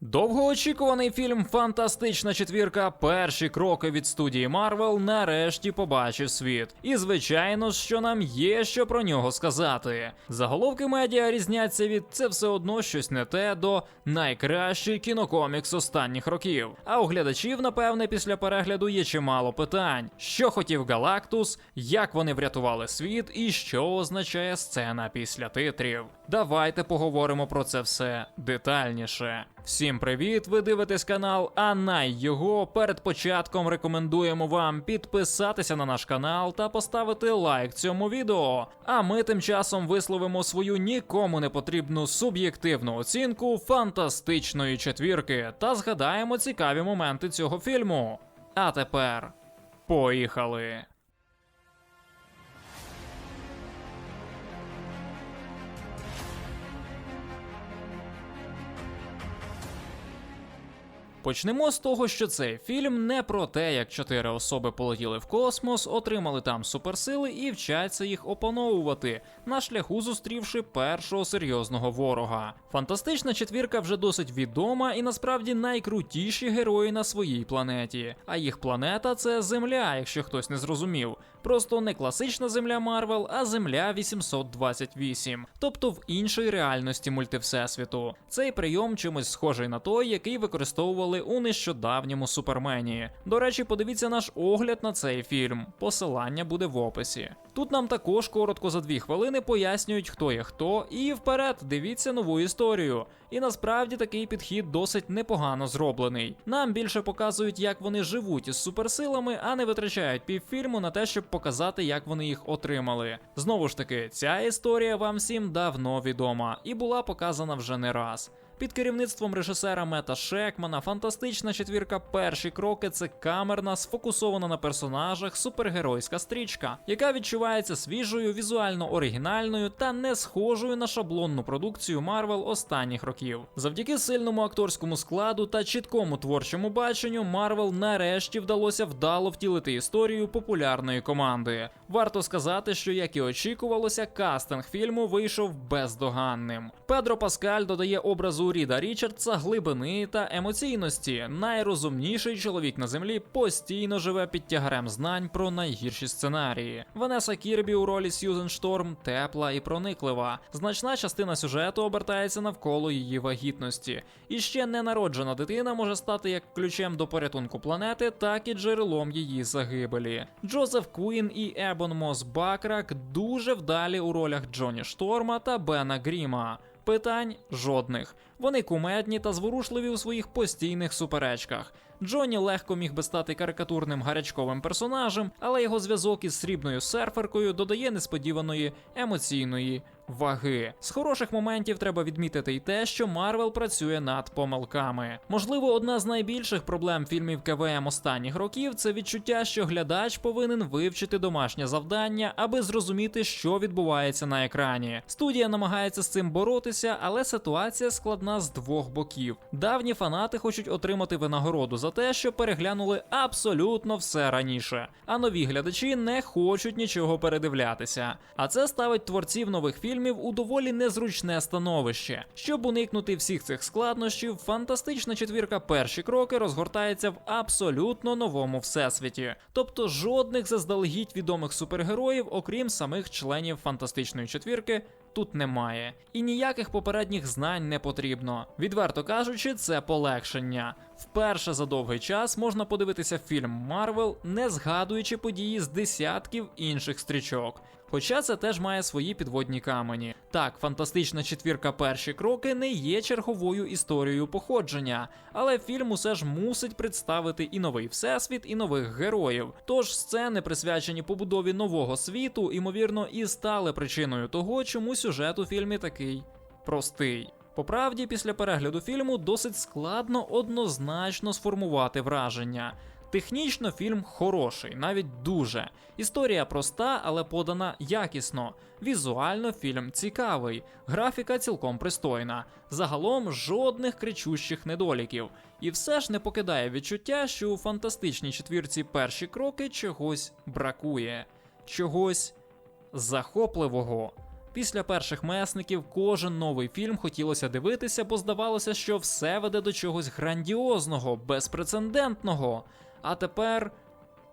Довгоочікуваний фільм Фантастична четвірка. Перші кроки від студії Марвел нарешті побачив світ. І звичайно, що нам є що про нього сказати. Заголовки медіа різняться від це все одно щось не те до найкращий кінокомікс останніх років. А у глядачів, напевне, після перегляду є чимало питань: що хотів Галактус, як вони врятували світ, і що означає сцена після титрів. Давайте поговоримо про це все детальніше. Всім привіт! Ви дивитесь канал Анай його. Перед початком рекомендуємо вам підписатися на наш канал та поставити лайк цьому відео. А ми тим часом висловимо свою нікому не потрібну суб'єктивну оцінку фантастичної четвірки та згадаємо цікаві моменти цього фільму. А тепер поїхали! Почнемо з того, що цей фільм не про те, як чотири особи полетіли в космос, отримали там суперсили і вчаться їх опановувати, на шляху зустрівши першого серйозного ворога. Фантастична четвірка вже досить відома і насправді найкрутіші герої на своїй планеті. А їх планета це Земля, якщо хтось не зрозумів. Просто не класична земля Марвел, а земля 828, тобто в іншій реальності мультивсесвіту. Цей прийом чимось схожий на той, який використовували у нещодавньому супермені. До речі, подивіться наш огляд на цей фільм. Посилання буде в описі. Тут нам також коротко за дві хвилини пояснюють, хто є хто, і вперед дивіться нову історію. І насправді такий підхід досить непогано зроблений. Нам більше показують, як вони живуть із суперсилами, а не витрачають півфільму на те, щоб показати, як вони їх отримали. Знову ж таки, ця історія вам всім давно відома і була показана вже не раз. Під керівництвом режисера Мета Шекмана фантастична четвірка перші кроки це камерна, сфокусована на персонажах супергеройська стрічка, яка відчувається свіжою, візуально оригінальною та не схожою на шаблонну продукцію Марвел останніх років. Завдяки сильному акторському складу та чіткому творчому баченню, Марвел нарешті вдалося вдало втілити історію популярної команди. Варто сказати, що як і очікувалося, кастинг фільму вийшов бездоганним. Педро Паскаль додає образу Ріда Річардса глибини та емоційності. Найрозумніший чоловік на землі постійно живе під тягарем знань про найгірші сценарії. Ванеса Кірбі у ролі Сьюзен Шторм тепла і прониклива. Значна частина сюжету обертається навколо її вагітності. І ще ненароджена дитина може стати як ключем до порятунку планети, так і джерелом її загибелі. Джозеф Куін і Ебон Мос Бакрак дуже вдалі у ролях Джоні Шторма та Бена Гріма. Питань жодних. Вони кумедні та зворушливі у своїх постійних суперечках. Джонні легко міг би стати карикатурним гарячковим персонажем, але його зв'язок із срібною серферкою додає несподіваної емоційної ваги. З хороших моментів треба відмітити й те, що Марвел працює над помилками. Можливо, одна з найбільших проблем фільмів КВМ останніх років це відчуття, що глядач повинен вивчити домашнє завдання, аби зрозуміти, що відбувається на екрані. Студія намагається з цим боротися, але ситуація складна з двох боків. Давні фанати хочуть отримати винагороду за те, що переглянули абсолютно все раніше. А нові глядачі не хочуть нічого передивлятися. А це ставить творців нових фільмів у доволі незручне становище. Щоб уникнути всіх цих складнощів, фантастична четвірка перші кроки розгортається в абсолютно новому всесвіті, тобто жодних заздалегідь відомих супергероїв, окрім самих членів фантастичної четвірки. Тут немає, і ніяких попередніх знань не потрібно. Відверто кажучи, це полегшення. Вперше за довгий час можна подивитися фільм Марвел, не згадуючи події з десятків інших стрічок. Хоча це теж має свої підводні камені. Так, фантастична четвірка перші кроки не є черговою історією походження, але фільм усе ж мусить представити і новий всесвіт, і нових героїв. Тож сцени, присвячені побудові нового світу, ймовірно, і стали причиною того, чому сюжет у фільмі такий простий. По правді, після перегляду фільму досить складно однозначно сформувати враження. Технічно фільм хороший, навіть дуже. Історія проста, але подана якісно. Візуально фільм цікавий, графіка цілком пристойна. Загалом жодних кричущих недоліків. І все ж не покидає відчуття, що у фантастичній четвірці перші кроки чогось бракує, чогось захопливого. Після перших месників кожен новий фільм хотілося дивитися, бо здавалося, що все веде до чогось грандіозного, безпрецедентного. А тепер.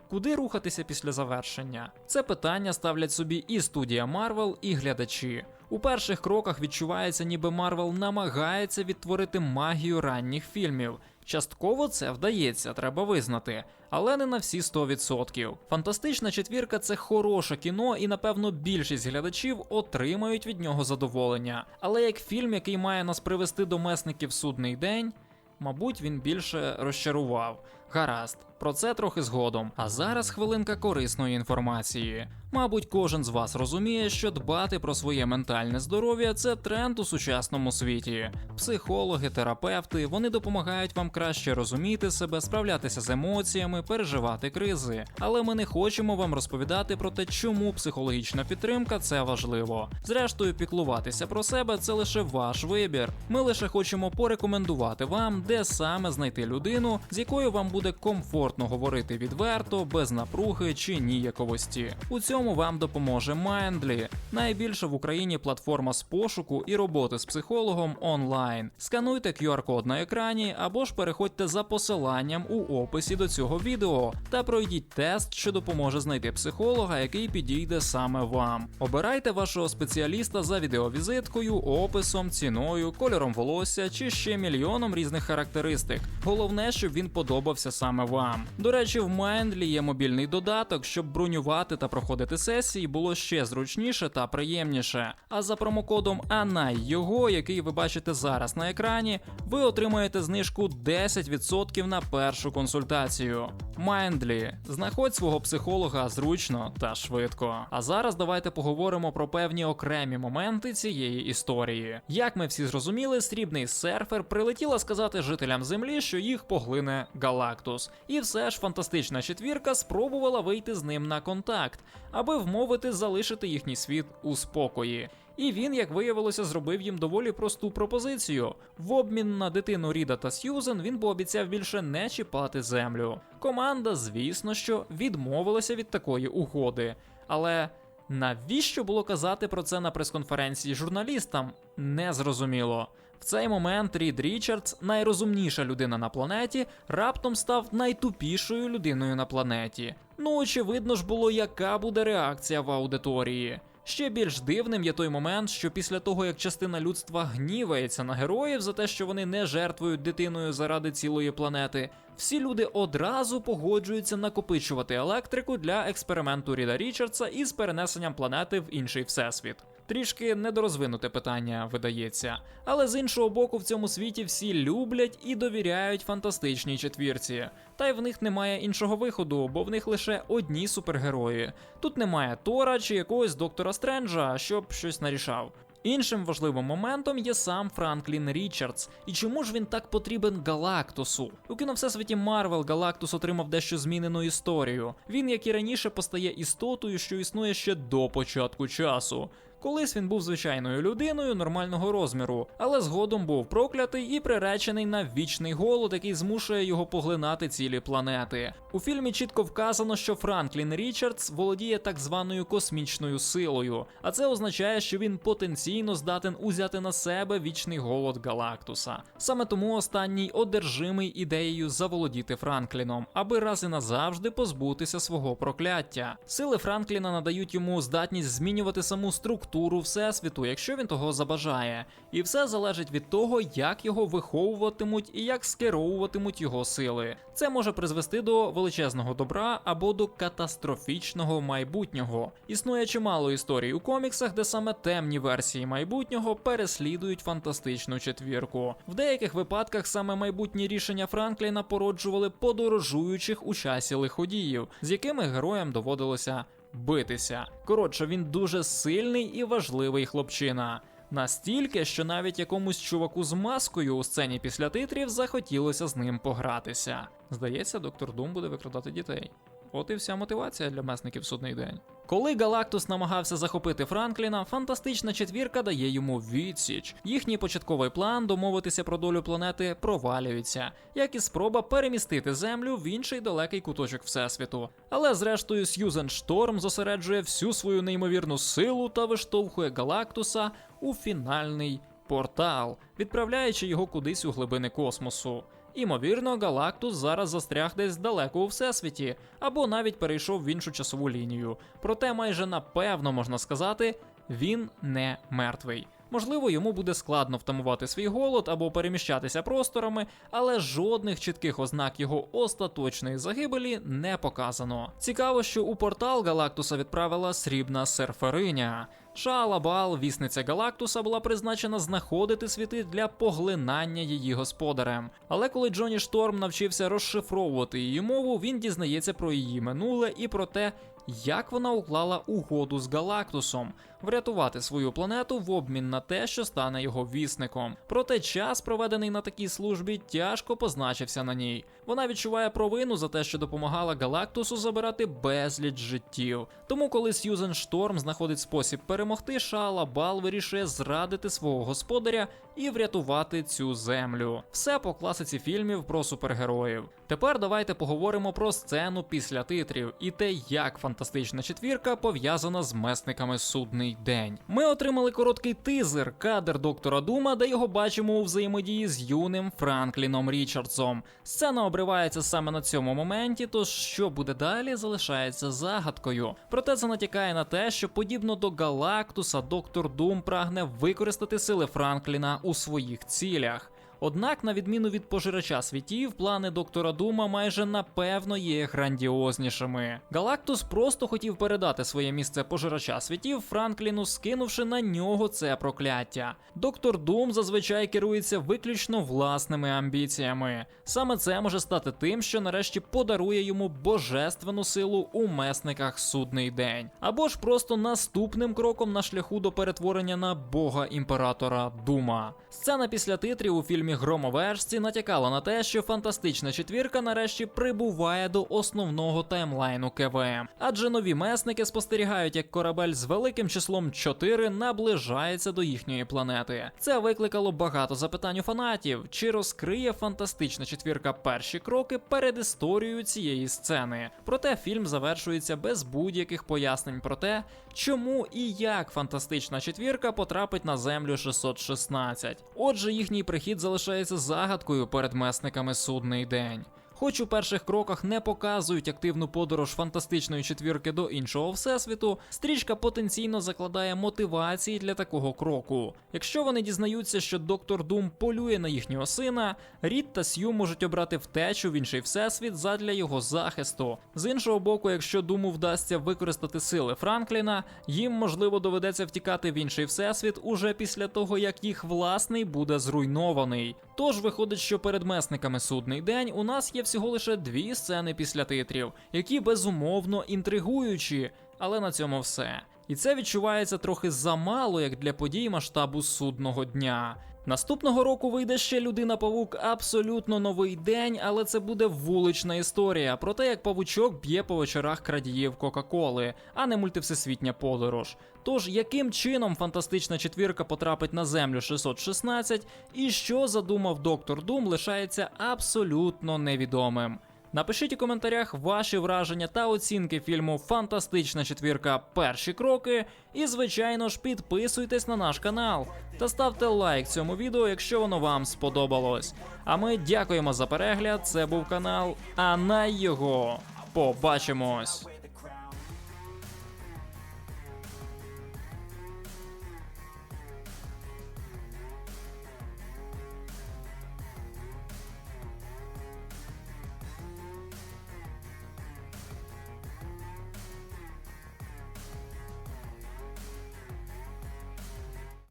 Куди рухатися після завершення? Це питання ставлять собі і студія Марвел, і глядачі. У перших кроках відчувається, ніби Марвел намагається відтворити магію ранніх фільмів. Частково це вдається, треба визнати, але не на всі 100%. Фантастична четвірка це хороше кіно, і напевно більшість глядачів отримають від нього задоволення. Але як фільм, який має нас привести до месників судний день, мабуть, він більше розчарував. Гаразд, про це трохи згодом. А зараз хвилинка корисної інформації. Мабуть, кожен з вас розуміє, що дбати про своє ментальне здоров'я це тренд у сучасному світі. Психологи, терапевти вони допомагають вам краще розуміти себе, справлятися з емоціями, переживати кризи. Але ми не хочемо вам розповідати про те, чому психологічна підтримка це важливо. Зрештою, піклуватися про себе це лише ваш вибір. Ми лише хочемо порекомендувати вам, де саме знайти людину, з якою вам буде комфортно говорити відверто, без напруги чи ніяковості. У цьому вам допоможе Mindly, найбільша в Україні платформа з пошуку і роботи з психологом онлайн. Скануйте QR-код на екрані або ж переходьте за посиланням у описі до цього відео та пройдіть тест, що допоможе знайти психолога, який підійде саме вам. Обирайте вашого спеціаліста за відеовізиткою, описом, ціною, кольором волосся чи ще мільйоном різних характеристик. Головне, щоб він подобався саме вам. До речі, в Mindly є мобільний додаток, щоб бронювати та проходити сесії було ще зручніше та приємніше. А за промокодом ANAI його, який ви бачите зараз на екрані, ви отримаєте знижку 10% на першу консультацію. Mindly. знаходь свого психолога зручно та швидко. А зараз давайте поговоримо про певні окремі моменти цієї історії. Як ми всі зрозуміли, срібний серфер прилетіла сказати жителям землі, що їх поглине Галактус. І все ж фантастична четвірка спробувала вийти з ним на контакт, аби вмовити залишити їхній світ у спокої. І він, як виявилося, зробив їм доволі просту пропозицію. В обмін на дитину Ріда та Сьюзен він пообіцяв більше не чіпати землю. Команда, звісно, що відмовилася від такої угоди. Але навіщо було казати про це на прес-конференції журналістам? Незрозуміло. В цей момент Рід Річардс, найрозумніша людина на планеті, раптом став найтупішою людиною на планеті. Ну, очевидно ж було, яка буде реакція в аудиторії. Ще більш дивним є той момент, що після того, як частина людства гнівається на героїв за те, що вони не жертвують дитиною заради цілої планети, всі люди одразу погоджуються накопичувати електрику для експерименту Ріда Річардса із перенесенням планети в інший всесвіт. Трішки недорозвинуте питання видається, але з іншого боку, в цьому світі всі люблять і довіряють фантастичній четвірці. Та й в них немає іншого виходу, бо в них лише одні супергерої. Тут немає Тора чи якогось доктора Стренджа, щоб щось нарішав. Іншим важливим моментом є сам Франклін Річардс. І чому ж він так потрібен Галактусу? У кіно всесвіті Марвел Галактус отримав дещо змінену історію. Він, як і раніше, постає істотою, що існує ще до початку часу. Колись він був звичайною людиною нормального розміру, але згодом був проклятий і приречений на вічний голод, який змушує його поглинати цілі планети. У фільмі чітко вказано, що Франклін Річардс володіє так званою космічною силою, а це означає, що він потенційно здатен узяти на себе вічний голод Галактуса. Саме тому останній одержимий ідеєю заволодіти Франкліном, аби раз і назавжди позбутися свого прокляття. Сили Франкліна надають йому здатність змінювати саму структуру структуру всесвіту, якщо він того забажає, і все залежить від того, як його виховуватимуть і як скеровуватимуть його сили. Це може призвести до величезного добра або до катастрофічного майбутнього. Існує чимало історій у коміксах, де саме темні версії майбутнього переслідують фантастичну четвірку. В деяких випадках саме майбутні рішення Франкліна породжували подорожуючих у часі лиходіїв, з якими героям доводилося битися. Коротше, він дуже сильний і важливий хлопчина. Настільки, що навіть якомусь чуваку з маскою у сцені після титрів захотілося з ним погратися. Здається, доктор Дум буде викрадати дітей. От і вся мотивація для месників судний день. Коли Галактус намагався захопити Франкліна, фантастична четвірка дає йому відсіч. Їхній початковий план домовитися про долю планети провалюється, як і спроба перемістити Землю в інший далекий куточок Всесвіту. Але зрештою Сьюзен Шторм зосереджує всю свою неймовірну силу та виштовхує Галактуса у фінальний портал, відправляючи його кудись у глибини космосу. Імовірно, Галактус зараз застряг десь далеко у всесвіті, або навіть перейшов в іншу часову лінію. Проте майже напевно можна сказати, він не мертвий. Можливо, йому буде складно втамувати свій голод або переміщатися просторами, але жодних чітких ознак його остаточної загибелі не показано. Цікаво, що у портал Галактуса відправила срібна серфериня. Шаалабал, вісниця Галактуса, була призначена знаходити світи для поглинання її господарем. Але коли Джоні Шторм навчився розшифровувати її мову, він дізнається про її минуле і про те, як вона уклала угоду з Галактусом врятувати свою планету в обмін на те, що стане його вісником. Проте час, проведений на такій службі, тяжко позначився на ній. Вона відчуває провину за те, що допомагала Галактусу забирати безліч життів. Тому, коли Сьюзен Шторм знаходить спосіб перемогти, Шала Бал вирішує зрадити свого господаря і врятувати цю землю. Все по класиці фільмів про супергероїв. Тепер давайте поговоримо про сцену після титрів і те, як фантастична четвірка пов'язана з месниками судний день. Ми отримали короткий тизер, кадр доктора Дума, де його бачимо у взаємодії з юним Франкліном Річардсом. Сцена обривається саме на цьому моменті, тож що буде далі, залишається загадкою. Проте це натякає на те, що подібно до Галактуса, доктор Дум прагне використати сили Франкліна у своїх цілях. Однак, на відміну від пожирача світів, плани доктора Дума майже напевно є грандіознішими. Галактус просто хотів передати своє місце пожирача світів Франкліну, скинувши на нього це прокляття. Доктор Дум зазвичай керується виключно власними амбіціями. Саме це може стати тим, що нарешті подарує йому божественну силу у месниках судний день, або ж просто наступним кроком на шляху до перетворення на бога імператора Дума. Сцена після титрів у фільмі Громовержці натякала на те, що фантастична четвірка нарешті прибуває до основного таймлайну КВМ, адже нові месники спостерігають, як корабель з великим числом 4 наближається до їхньої планети. Це викликало багато запитань у фанатів, чи розкриє фантастична четвірка перші кроки перед історією цієї сцени. Проте фільм завершується без будь-яких пояснень про те, чому і як фантастична четвірка потрапить на землю 616. Отже, їхній прихід залишається загадкою перед месниками судний день. Хоч у перших кроках не показують активну подорож фантастичної четвірки до іншого всесвіту, стрічка потенційно закладає мотивації для такого кроку. Якщо вони дізнаються, що доктор Дум полює на їхнього сина, Рід та Сью можуть обрати втечу в інший всесвіт задля його захисту. З іншого боку, якщо Думу вдасться використати сили Франкліна, їм можливо доведеться втікати в інший всесвіт уже після того, як їх власний буде зруйнований. Тож виходить, що перед месниками судний день у нас є всього лише дві сцени після титрів, які безумовно інтригуючі, але на цьому все. І це відчувається трохи замало, як для подій масштабу судного дня. Наступного року вийде ще людина Павук абсолютно новий день, але це буде вулична історія про те, як павучок б'є по вечорах крадіїв Кока-Коли, а не мультивсесвітня подорож. Тож, яким чином фантастична четвірка потрапить на землю 616 і що задумав доктор Дум, лишається абсолютно невідомим. Напишіть у коментарях ваші враження та оцінки фільму Фантастична четвірка. Перші кроки. І, звичайно ж, підписуйтесь на наш канал та ставте лайк цьому відео, якщо воно вам сподобалось. А ми дякуємо за перегляд. Це був канал, а на його побачимось.